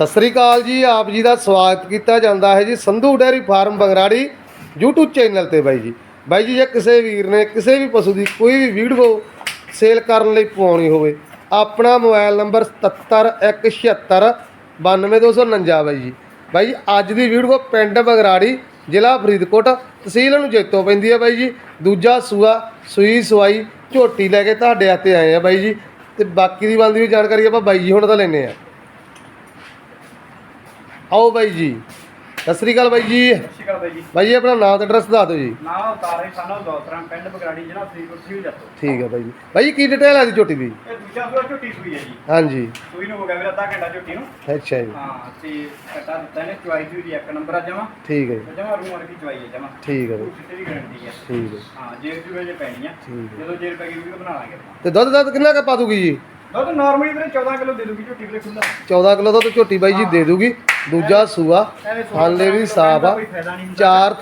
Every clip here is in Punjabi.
ਸਤਿ ਸ੍ਰੀ ਅਕਾਲ ਜੀ, ਆਪ ਜੀ ਦਾ ਸਵਾਗਤ ਕੀਤਾ ਜਾਂਦਾ ਹੈ ਜੀ Sandhu dairy farm Bangrari YouTube channel ਤੇ ਬਾਈ ਜੀ। ਬਾਈ ਜੀ, ਜੇ ਕਿਸੇ ਵੀਰ ਨੇ, ਕਿਸੇ ਵੀ ਪਸ਼ੂ ਦੀ ਕੋਈ ਵੀ ਵੀਡੀਓ ਸੇਲ ਕਰਨ ਲਈ ਪਾਉਣੀ ਹੋਵੇ, ਆਪਣਾ ਮੋਬਾਈਲ ਨੰਬਰ 77176 92249 ਬਾਈ ਜੀ। ਬਾਈ ਜੀ, ਅੱਜ ਦੀ ਵੀਡੀਓ ਪਿੰਡ ਬੰਗਰਾੜੀ, ਜ਼ਿਲ੍ਹਾ ਫਰੀਦਕੋਟ, ਤਹਿਸੀਲ ਨੂੰ ਜੇਤੋ ਪੈਂਦੀ ਹੈ ਬਾਈ ਜੀ। ਦੂਜਾ ਸੂਆ, ਸੂਈ, ਸਵਾਈ, ਝੋਟੀ ਲੈ ਕੇ ਤੁਹਾਡੇ ਹੱਥੇ ਆਏ ਆ ਬਾਈ ਜੀ। ਤੇ ਬਾਕੀ ਦੀ ਬੰਦੀ ਵੀ ਜਾਣਕਾਰੀ ਆਪਾਂ ਬਾਈ ਜੀ ਹੁਣ ਤਾਂ ਲੈਨੇ ਆ ਆਓ ਬਾਈ ਜੀ। ਸਤਿ ਸ੍ਰੀ ਅਕਾਲ ਬਾਈ ਜੀ। ਸਤਿ ਸ਼੍ਰੀ ਅਕਾਲ ਬਾਈ ਜੀ। ਬਾਈ ਜੀ ਆਪਣਾ ਨਾਮ ਤੇ ਐਡਰੈਸ ਦੱਸ ਦਿਓ ਜੀ। ਨਾਮ ਉਤਾਰੇ ਸਾਨੂੰ ਦੋਤਰਾ ਪਿੰਡ ਬਗਰਾੜੀ ਜਿਹੜਾ ਫਰੀਦਕੋਟ ਸੀ ਜੱਤੋ ਠੀਕ ਹੈ ਬਾਈ ਜੀ। ਬਾਈ ਜੀ ਕੀ ਡਿਟੇਲ ਹੈ ਦੀ ਝੋਟੀ ਦੀ? ਇਹ ਦੂਜਾ ਸੂਆ ਝੋਟੀ ਸੂਈ ਹੈ ਜੀ। ਹਾਂਜੀ। ਸੂਈ ਨੂੰ ਹੋ ਗਿਆ ਵੀਰ ਅੱਧਾ ਘੰਟਾ ਝੋਟੀ ਨੂੰ। ਅੱਛਾ ਜੀ। ਹਾਂ ਤੇ ਘਟਾ ਦਿੱਤਾ ਨੇ ਚੁਆਈ ਦੀ ਇੱਕ ਨੰਬਰ ਆ ਜਮਾ। ਠੀਕ ਹੈ ਜੀ। ਜਮਾ ਰੂਮ ਵਰਗੀ ਚੁਆਈ ਹੈ ਜਮਾ। ਠੀਕ ਹੈ ਬਾਈ। ਕਿਸੇ ਵੀ ਗਰੰਟੀ ਹੈ। ਠੀਕ ਹੈ ਹਾਂ ਜੇਰ ਜੂਰੇ ਜੇ ਪੈਣੀ ਆ। ਠੀਕ ਹੈ ਜਦੋਂ ਜੇਰ ਪੈ ਗਈ ਵੀਡੀਓ ਬਣਾ ਲਾਂਗੇ ਆਪਾਂ। ਤੇ ਦੁੱਧ ਦੱਧ ਕਿੰਨਾ ਕੁ ਪਾ ਦੂਗੀ ਜੀ? ਮੈਂ ਤਾਂ ਨਾਰਮਲੀ ਵੀਰੇ 14 ਕਿਲੋ ਦੇ ਦੂਗੀ ਝੋਟੀ ਵੀਰੇ ਖੁੱਲਾ 14 ਕਿਲੋ ਦਾ ਤਾਂ ਝੋਟੀ ਬਾਈ ਜੀ ਦੇ ਦੂਗੀ ਦੂਜਾ ਚਾਰ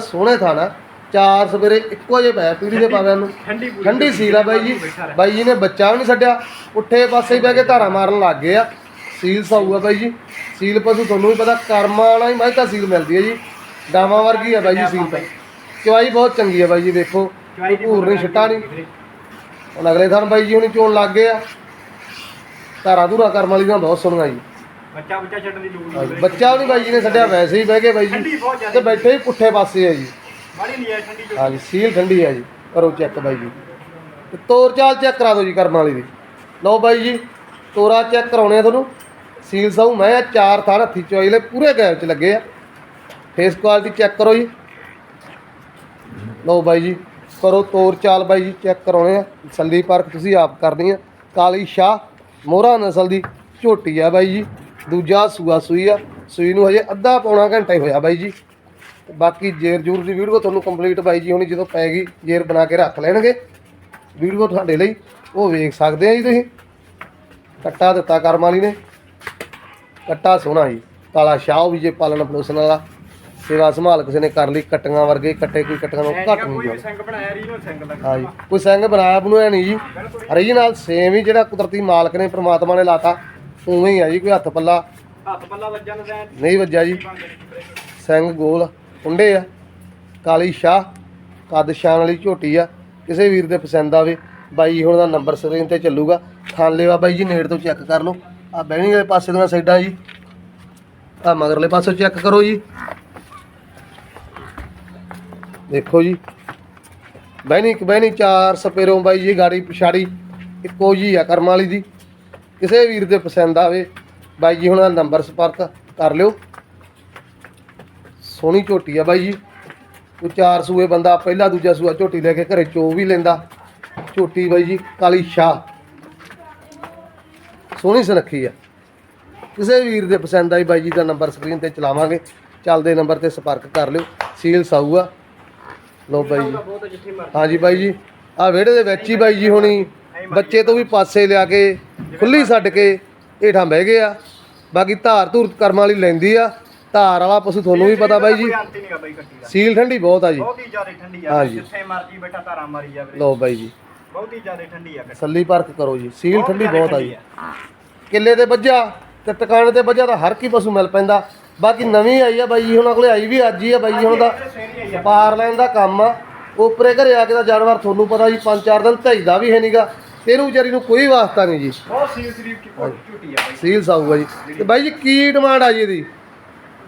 ਸੋਹਣੇ ਥਾਣਾ ਚਾਰ ਸਵੇਰੇ ਇੱਕੋ ਜੇ ਪੈ ਪੀੜੀ ਦੇ ਪਾਵਿਆਂ ਨੂੰ। ਠੰਡੀ ਸੀਲ ਆ ਬਾਈ ਜੀ। ਬਾਈ ਜੀ ਨੇ ਬੱਚਾ ਵੀ ਨਹੀਂ ਛੱਡਿਆ। ਉੱਠੇ ਪਾਸੇ ਬਹਿ ਕੇ ਧਾਰਾ ਮਾਰਨ ਲੱਗ ਗਏ ਆ। ਸੀਲ ਸਾਊ ਆ ਬਾਈ ਜੀ। ਸੀਲ ਪਸ਼ੂ ਤੁਹਾਨੂੰ ਵੀ ਪਤਾ ਕਰਮਾਂ ਵਾਲਾ ਹੀ ਮੈਂ ਤਾਂ ਸੀਲ ਮਿਲਦੀ ਹੈ ਜੀ। ਡਾਵਾਂ ਵਰਗੀ ਆ ਬਾਈ ਜੀ ਸੀਲ ਤਾਂ। ਚਵਾਈ ਬਹੁਤ ਚੰਗੀ ਆ ਬਾਈ ਜੀ ਦੇਖੋ। ਦੀ ਭੂਰ ਨਹੀਂ ਛਿੱਟਾ ਨਹੀਂ। ਹੁਣ ਅਗਲੇ ਥਾਂ ਬਾਈ ਜੀ ਹੁਣੀ ਚੋਣ ਲੱਗ ਗਏ ਆ। ਧਾਰਾ ਧੂਰਾ ਕਰਮ ਵਾਲੀ ਤਾਂ ਬਹੁਤ ਸੋਹਣੀਆਂ ਜੀ। ਬੱਚਾ ਬੱਚਾ ਛੱਡਣ ਦੀ ਲੋੜ ਨਹੀਂ। ਬੱਚਾ ਵੀ ਨਹੀਂ ਬਾਈ ਜੀ ਨੇ ਛੱਡਿਆ ਵੈਸੇ ਹੀ ਬਹਿ ਕੇ ਬਾਈ ਜੀ। ਤੇ ਬੈਠੇ ਹੀ ਪੁੱਠੇ ਪਾਸੇ ਆ ਜੀ। ਬੜੀ ਨਹੀਂ ਹੈ ਠੰਡੀ ਝੋਟੀ ਹਾਂਜੀ ਸੀਲ ਠੰਡੀ ਹੈ ਜੀ। ਕਰੋ ਚੈੱਕ ਬਾਈ ਜੀ। ਤੇ ਤੋਰ ਚਾਲ ਚੈੱਕ ਕਰਾ ਦਿਓ ਜੀ ਕਰਮ ਵਾਲੀ ਦੀ। ਲਓ ਬਾਈ ਜੀ ਤੋਰਾ ਚੈੱਕ ਕਰਾਉਣੇ ਆ ਤੁਹਾਨੂੰ। ਸੀਲ ਸਾਊ ਮੈਂ ਚਾਰ ਥਾਂ ਹੱਥੀ ਚੋਈ ਲੈ ਪੂਰੇ ਗੈਪ ਚ ਲੱਗੇ ਆ। ਫੇਸ ਕੁਆਲਿਟੀ ਚੈੱਕ ਕਰੋ ਜੀ। ਲਓ ਬਾਈ ਜੀ, ਕਰੋ ਤੋਰ ਚਾਲ ਬਾਈ ਜੀ ਚੈੱਕ ਕਰਾਉਣੇ ਆ। ਤਸੱਲੀ ਪਾਰਕ ਤੁਸੀਂ ਆਪ ਕਰਨੀ ਆ। ਕਾਲੀ ਸ਼ਾਹ, ਮੋਹਰਾ ਨਸਲ ਦੀ ਝੋਟੀ ਆ ਬਾਈ ਜੀ। ਦੂਜਾ ਸੂਆ ਸੂਈ ਆ। ਸੂਈ ਨੂੰ ਹਜੇ ਅੱਧਾ ਪੌਣਾ ਘੰਟਾ ਹੀ ਹੋਇਆ ਬਾਈ ਜੀ। ਬਾਕੀ ਜੇਰ ਜੂਰ ਦੀ ਵੀਡੀਓ ਤੁਹਾਨੂੰ ਕੰਪਲੀਟ ਬਾਈ ਜੀ ਹੁਣੀ, ਜਦੋਂ ਪੈ ਗਈ ਜੇਰ ਬਣਾ ਕੇ ਰੱਖ ਲੈਣਗੇ। ਵੀਡੀਓ ਤੁਹਾਡੇ ਲਈ, ਉਹ ਵੇਖ ਸਕਦੇ ਆ ਜੀ ਤੁਸੀਂ। ਕੱਟਾ ਦਿੱਤਾ ਕਰਮ ਵਾਲੀ ਨੇ। ਕੱਟਾ ਸੋਹਣਾ ਜੀ। ਕਾਲਾ ਸ਼ਾਹ ਵੀ ਜੇ ਪਾਲਣ ਪਲੋਸਣ ਵਾਲਾ। ਸੇਵਾ ਸੰਭਾਲ ਕਿਸੇ ਨੇ ਕਰ ਲਈ ਕੱਟੀਆਂ ਵਰਗੇ ਕੱਟੇ ਕੋਈ ਕੱਟੀਆਂ ਨੂੰ ਐਂ ਘੱਟ ਨਹੀਂ ਕੋਈ ਸਿੰਘ ਬਣਾਇਆ ਰੀਨੋ ਸਿੰਘ ਲੱਗਾ ਹਾਂ ਜੀ ਕੋਈ ਸਿੰਘ ਬਣਾਇਆ ਬਣਾਇਆ ਨਹੀਂ ਜੀ। ਰਹੀ ਨਾਲ ਸੇਮ ਹੀ ਜਿਹੜਾ ਕੁਦਰਤੀ ਮਾਲਕ ਨੇ ਪ੍ਰਮਾਤਮਾ ਨੇ ਲਾਤਾ ਉਵੇਂ ਹੀ ਆ ਜੀ ਕੋਈ ਹੱਥ ਪੱਲਾ। ਹੱਥ ਪੱਲਾ ਵੱਜਣ ਦਾ ਨਹੀਂ ਵੱਜਿਆ ਜੀ। ਸਿੰਘ ਗੋਲ ਕੁੰਡੇ ਆ ਕਾਲੀ ਸ਼ਾਹ ਕੱਦ ਸ਼ਾਨ ਵਾਲੀ ਝੋਟੀ ਆ ਕਿਸੇ ਵੀਰ ਦੇ ਪਸੰਦ ਆਵੇ ਬਾਈ ਹੁਣ ਦਾ ਨੰਬਰ ਸਕਰੀਨ ਤੇ ਚੱਲੂਗਾ। ਥਾਲੇ ਵਾ ਬਾਈ ਜੀ ਨੇੜ ਤੋਂ ਚੈੱਕ ਕਰ ਲਓ। ਆ ਬਹਿਣੀ ਵਾਲੇ ਪਾਸੇ ਦੀਆਂ ਸਾਈਡਾਂ ਜੀ। ਆ ਮਗਰਲੇ ਪਾਸੋਂ ਚੈੱਕ ਕਰੋ ਜੀ। ਦੇਖੋ ਜੀ। ਬਹਿਣੀ ਬਹਿਣੀ ਚਾਰ ਸਪੇਰੋਂ ਬਾਈ ਜੀ ਗਾੜੀ ਪਿਛਾੜੀ, ਇੱਕੋ ਜੀ ਆ ਕਰਮ ਵਾਲੀ ਦੀ। ਕਿਸੇ ਵੀਰ ਦੇ ਪਸੰਦ ਆਵੇ, ਬਾਈ ਜੀ ਹੁਣ ਨੰਬਰ ਸੰਪਰਕ ਕਰ ਲਿਓ। ਸੋਹਣੀ ਝੋਟੀ ਆ ਬਾਈ ਜੀ। ਉਹ ਚਾਰ ਸੂਏ ਬੰਦਾ ਪਹਿਲਾ ਦੂਜਾ ਸੂਆ ਝੋਟੀ ਲੈ ਕੇ ਘਰੇ ਚੋ ਵੀ ਲੈਂਦਾ। ਝੋਟੀ ਬਾਈ ਜੀ, ਕਾਲੀ ਸ਼ਾਹ। ਸੋਹਣੀ ਸੁਨੱਖੀ ਆ। ਕਿਸੇ ਵੀਰ ਦੇ ਪਸੰਦ ਆਈ ਬਾਈ ਜੀ ਦਾ ਨੰਬਰ ਸਕਰੀਨ ਤੇ ਚਲਾਵਾਂਗੇ। ਚੱਲਦੇ ਨੰਬਰ ਤੇ ਸੰਪਰਕ ਕਰ ਲਿਓ। ਸੀਲ ਸਾਊ ਲਓ ਬਾਈ ਜੀ। ਬਹੁਤ ਜਿੱਥੇ ਹਾਂਜੀ ਬਾਈ ਜੀ। ਆ ਵਿਹੜੇ ਦੇ ਵਿੱਚ ਹੀ ਬਾਈ ਜੀ ਹੁਣੀ। ਬੱਚੇ ਤੋਂ ਵੀ ਪਾਸੇ ਲਿਆ ਕੇ ਖੁੱਲੀ ਛੱਡ ਕੇ ਹੇਠਾਂ ਬਹਿ ਗਏ ਆ। ਬਾਕੀ ਧਾਰ ਧੂਰ ਕਰਮ ਵਾਲੀ ਲੈਂਦੀ ਆ। ਧਾਰ ਵਾਲਾ ਪਸ਼ੂ ਤੁਹਾਨੂੰ ਵੀ ਪਤਾ ਬਾਈ ਜੀ। ਕੋਈ ਅੰਤ ਹੀ ਨਹੀਂਗਾ ਬਾਈ ਕੱਟੀ ਦਾ। ਸੀਲ ਠੰਡੀ ਬਹੁਤ ਆ ਜੀ। ਬਹੁਤ ਹੀ ਜ਼ਿਆਦਾ ਠੰਡੀ ਆ। ਹਾਂਜੀ। ਜਿੱਥੇ ਮਰਜ਼ੀ ਬੈਠਾ ਧਾਰਾ ਮਾਰੀ ਜਾਵੇ। ਲਓ ਬਾਈ ਜੀ। ਬਹੁਤ ਹੀ ਜ਼ਿਆਦਾ ਠੰਡੀ ਆ ਕੱਟੀ। ਸੱਲੀ ਪਰਖ ਕਰੋ ਜੀ। ਸੀਲ ਬਹੁਤ ਠੰਡੀ ਜ਼ਿਆਦਾ ਬਹੁਤ ਆ ਠੰਡੀ ਜੀ। ਕਿੱਲੇ ਤੇ ਵੱਜਾ ਤੇ ਟਿਕਾਣੇ ਤੇ ਵੱਜਾ ਤਾਂ ਹਰ ਕੀ ਪਸ਼ੂ ਮਿਲ ਪੈਂਦਾ। ਬਾਕੀ ਨਵੀਂ ਆਈ ਆ ਬਾਈ ਜੀ ਉਹਨਾਂ ਕੋਲੇ ਆਈ ਵੀ ਅੱਜ ਹੀ ਆ ਬਾਈ ਜੀ ਹੁਣ ਦਾ ਪਾਰ ਲੈਣ ਦਾ ਕੰਮ ਆ। ਉਪਰੇ ਘਰੇ ਆ ਕੇ ਤਾਂ ਜਾਨਵਰ ਤੁਹਾਨੂੰ ਪਤਾ ਜੀ ਪੰਜ ਚਾਰ ਦਿਨ ਧਈਦਾ ਵੀ ਹੈ ਨਹੀਂਗਾ ਇਹਨੂੰ ਵਿਚਾਰੀ ਨੂੰ ਕੋਈ ਵਾਸਤਾ ਨਹੀਂ ਜੀ। ਬਹੁਤ ਸੀਲ ਸਰੀਰ ਕੀ ਝੂਟੀ ਆ ਬਾਈ। ਸੀਲ ਸਾਊਗਾ ਜੀ। ਤੇ ਬਾਈ ਜੀ ਕੀ ਡਿਮਾਂਡ ਆ ਜੀ ਇਹਦੀ?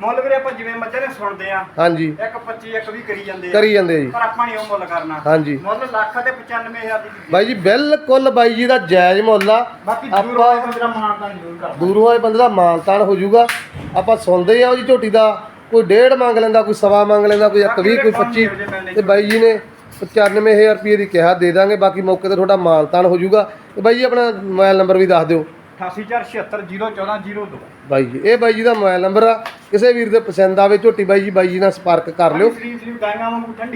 ਮੁੱਲ ਵੀਰੇ ਆਪਾਂ ਜਿਵੇਂ ਮੱਝਾਂ ਨੇ ਸੁਣਦੇ ਆ। ਹਾਂਜੀ। ਇੱਕ 25 ਇੱਕ ਵੀ ਕਰੀ ਜਾਂਦੇ ਆ। ਕਰੀ ਜਾਂਦੇ ਆ ਜੀ। ਪਰ ਆਪਾਂ ਨਹੀਂ ਉਹ ਮੁੱਲ ਕਰਨਾ। ਹਾਂਜੀ। ਮੁੱਲ ਲੱਖ ਤੇ 95000 ਦੀ। ਬਾਈ ਜੀ ਬਿਲਕੁਲ ਬਾਈ ਜੀ ਦਾ ਜਾਇਜ਼ ਮੁੱਲ ਆ। ਬਾਕੀ ਦੂਰ ਵਾਲੇ ਬੰਦੇ ਦਾ ਮਾਨਤਾਨ ਜ਼ਰੂਰ ਕਰ ਦੂਰੋਂ ਆਏ ਬੰਦੇ ਦਾ ਮਾਨਤਾਨ ਹੋ ਜਾਊਗਾ। ਆਪਾਂ ਸੁਣਦੇ ਆ ਉਹਦੀ ਝੋਟੀ ਦਾ ਕੋਈ ਡੇਢ ਮੰਗ ਲੈਂਦਾ ਕੋਈ ਸਵਾ ਮੰਗ ਲੈਂਦਾ ਕੋਈ ਇੱਕ ਵੀਹ ਕੋਈ 25 ਤੇ ਬਾਈ ਜੀ ਨੇ 95000 ਰੁਪਏ ਦੀ ਕਿਹਾ ਦੇ ਦਾਂਗੇ ਬਾਕੀ ਮੌਕੇ ਤੇ ਤੁਹਾਡਾ ਮਾਨਤਾਨ ਹੋ ਜਾਊਗਾ। ਤੇ ਬਾਈ ਜੀ ਆਪਣਾ ਮੋਬਾਈਲ ਨੰਬਰ ਵੀ ਦੱਸ ਦਿਓ। 8847701402 ਬਾਈ ਜੀ ਇਹ ਬਾਈ ਜੀ ਦਾ ਮੋਬਾਈਲ ਨੰਬਰ ਆ। ਕਿਸੇ ਵੀਰ ਦੇ ਪਸੰਦ ਆਵੇ ਝੋਟੀ ਬਾਈ ਜੀ ਬਾਈ ਜੀ ਨਾਲ ਸੰਪਰਕ ਕਰ ਲਿਓ।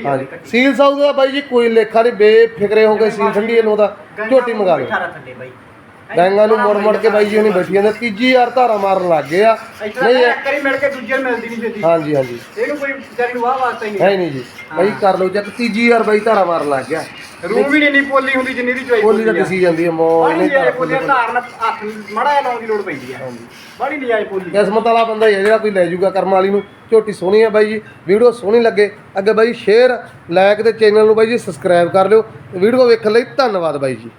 ਹਾਂਜੀ ਸੀਲ ਸਾਊ ਦਾ ਬਾਈ ਜੀ ਕੋਈ ਲੇਖਾ ਨਹੀਂ ਬੇਫਿਕਰੇ ਹੋ ਗਏ ਸੀਲ ਠੰਡੀ ਇਹਨੂੰ ਦਾ। ਝੋਟੀ ਮੰਗਾ ਲਓ। ਡੈਂਗਾ ਨੂੰ ਮੁੜ ਮੁੜ ਕੇ ਬਾਈ ਜੀ ਹੁਣੀ ਬੈਠੀ ਜਾਂਦੇ ਤੀਜੀ ਯਾਰ ਧਾਰਾ ਮਾਰਨ ਲੱਗ ਗਏ ਆ। ਨਹੀਂ ਇੱਕ ਵਾਰੀ ਮਿਲ ਕੇ ਦੂਜੇ ਨੂੰ ਮਿਲਦੀ ਨਹੀਂ ਛੇਤੀ ਹਾਂਜੀ ਹਾਂਜੀ। ਇਹਨੂੰ ਕੋਈ ਵਿਚਾਰੀ ਨੂੰ ਵਾਹ ਵਾਸਤਾ ਹੀ ਹੈ ਨਹੀਂ ਨਹੀਂ ਜੀ। ਬਾਈ ਕਰ ਲਓ ਚੈੱਕ ਤੀਜੀ ਯਾਰ ਬਾਈ ਧਾਰਾ ਮਾਰਨ ਲੱਗ ਗਿਆ। ਰੂਹ ਵੀ ਨਹੀਂ ਪੋਲੀ ਹੁੰਦੀ ਜਿੰਨੀ ਦੀ ਚੋਈ ਕੋਲੀ ਤਾਂ ਦਿਸੀ ਜਾਂਦੀ ਹੈ ਮੋ ਬੜੀ ਇਹਨੇ ਨਹੀਂ ਧਾਰਾ ਪੋਲੀ ਧਾਰਨ ਹੱਥ ਮੜਾ ਜਿਹਾ ਲਾਉਣ ਦੀ ਲੋੜ ਪੈਂਦੀ ਹਾਂਜੀ। ਬੜੀ ਨਹੀਂ ਆਏ ਪੋਲੀ ਕਿਸਮਤ ਵਾਲਾ ਬੰਦਾ ਹੀ ਹੈ ਜਿਹੜਾ ਕੋਈ ਲੈ ਜਾਊਗਾ ਕਰਮ ਵਾਲੀ ਨੂੰ। ਝੋਟੀ ਸੋਹਣੀ ਹੈ ਬਾਈ ਜੀ ਵੀਡੀਓ ਸੋਹਣੀ ਲੱਗੇ। ਅੱਗੇ ਬਾਈ ਸ਼ੇਅਰ ਲਾਇਕ ਤੇ ਚੈਨਲ ਨੂੰ ਬਾਈ ਜੀ ਸਬਸਕ੍ਰਾਈਬ ਕਰ ਲਿਓ। ਵੀਡੀਓ ਵੇਖਣ ਲਈ ਧੰਨਵਾਦ ਬਾਈ ਜੀ।